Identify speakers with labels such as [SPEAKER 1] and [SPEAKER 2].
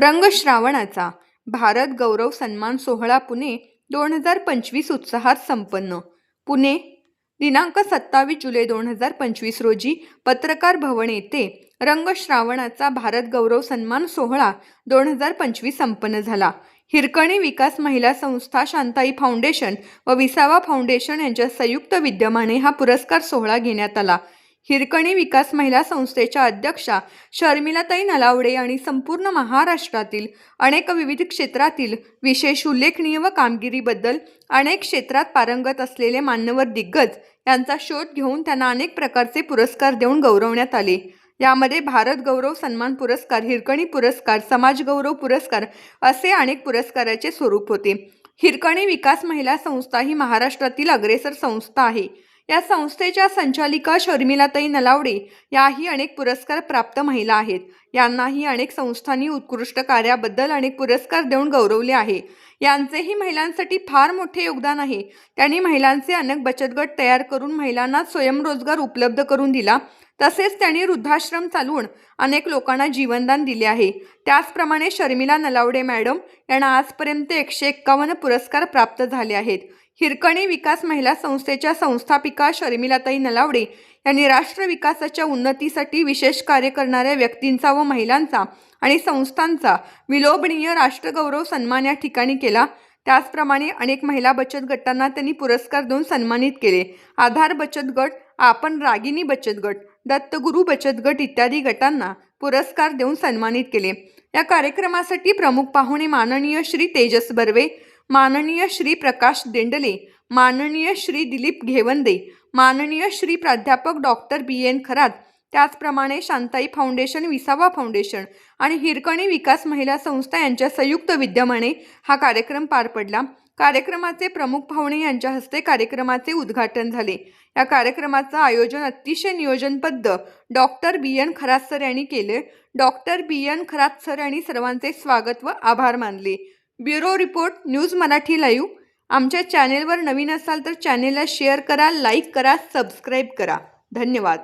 [SPEAKER 1] रंगश्रावणाचा. भारत गौरव सन्मान सोहळा पुणे दोन हजार पंचवीस उत्साहात संपन्न. पुणे दिनांक सत्तावीस जुलै दोन हजार पंचवीस रोजी पत्रकार भवन येथे रंगश्रावणाचा भारत गौरव सन्मान सोहळा दोन हजार पंचवीस संपन्न झाला. हिरकणी विकास महिला संस्था शांताई फाउंडेशन व विसावा फाउंडेशन यांच्या संयुक्त विद्यमाने हा पुरस्कार सोहळा घेण्यात आला. हिरकणी विकास महिला संस्थेच्या अध्यक्षा शर्मिलाताई नलावडे आणि संपूर्ण महाराष्ट्रातील अनेक विविध क्षेत्रातील विशेष उल्लेखनीय व कामगिरीबद्दल अनेक क्षेत्रात पारंगत असलेले मान्यवर दिग्गज यांचा शोध घेऊन त्यांना अनेक प्रकारचे पुरस्कार देऊन गौरवण्यात आले. यामध्ये भारत गौरव सन्मान पुरस्कार हिरकणी पुरस्कार समाज गौरव पुरस्कार असे अनेक पुरस्काराचे स्वरूप होते. हिरकणी विकास महिला संस्था ही महाराष्ट्रातील अग्रेसर संस्था आहे. या संस्थेच्या संचालिका शर्मिलाताई नलावडे याही अनेक पुरस्कार प्राप्त महिला आहेत. यांनाही अनेक संस्थांनी उत्कृष्ट कार्याबद्दल अनेक पुरस्कार देऊन गौरवले आहे. यांचेही महिलांसाठी फार मोठे योगदान आहे. त्यांनी महिलांचे अनेक बचत गट तयार करून महिलांना स्वयंरोजगार उपलब्ध करून दिला. तसेच त्यांनी वृद्धाश्रम चालवून अनेक लोकांना जीवनदान दिले आहे. त्याचप्रमाणे शर्मिला नलावडे मॅडम यांना आजपर्यंत एकशे एक्कावन्न पुरस्कार प्राप्त झाले आहेत. हिरकणी विकास महिला संस्थेच्या संस्थापिका शर्मिलाताई नलावडे यांनी राष्ट्र विकासाच्या उन्नतीसाठी विशेष कार्य करणाऱ्या व्यक्तींचा व महिलांचा आणि संस्थांचा विलोभनीय राष्ट्रगौरव सन्मान या ठिकाणी केला. त्याचप्रमाणे अनेक महिला बचत गटांना त्यांनी पुरस्कार देऊन सन्मानित केले. आधार बचत गट आपण रागिनी बचत गट दत्तगुरू बचत गट इत्यादी गटांना पुरस्कार देऊन सन्मानित केले. या कार्यक्रमासाठी प्रमुख पाहुणे माननीय श्री तेजस बर्वे माननीय श्री प्रकाश देंडले माननीय श्री दिलीप घेवंदे माननीय श्री प्राध्यापक डॉक्टर बी एन खरात त्याचप्रमाणे शांताई फाउंडेशन विसावा फाउंडेशन आणि हिरकणी विकास महिला संस्था यांच्या संयुक्त विद्यमाने हा कार्यक्रम पार पडला. कार्यक्रमाचे प्रमुख पाहुणे यांच्या हस्ते कार्यक्रमाचे उद्घाटन झाले. या कार्यक्रमाचं आयोजन अतिशय नियोजनबद्ध doctor B N Kharat sir यांनी केले. Doctor B N Kharat sir यांनी सर्वांचे स्वागत व आभार मानले. Bureau report news Marathi live. आमच्या चॅनेलवर नवीन असाल तर चॅनेलला शेअर करा लाईक करा सबस्क्राईब करा. धन्यवाद.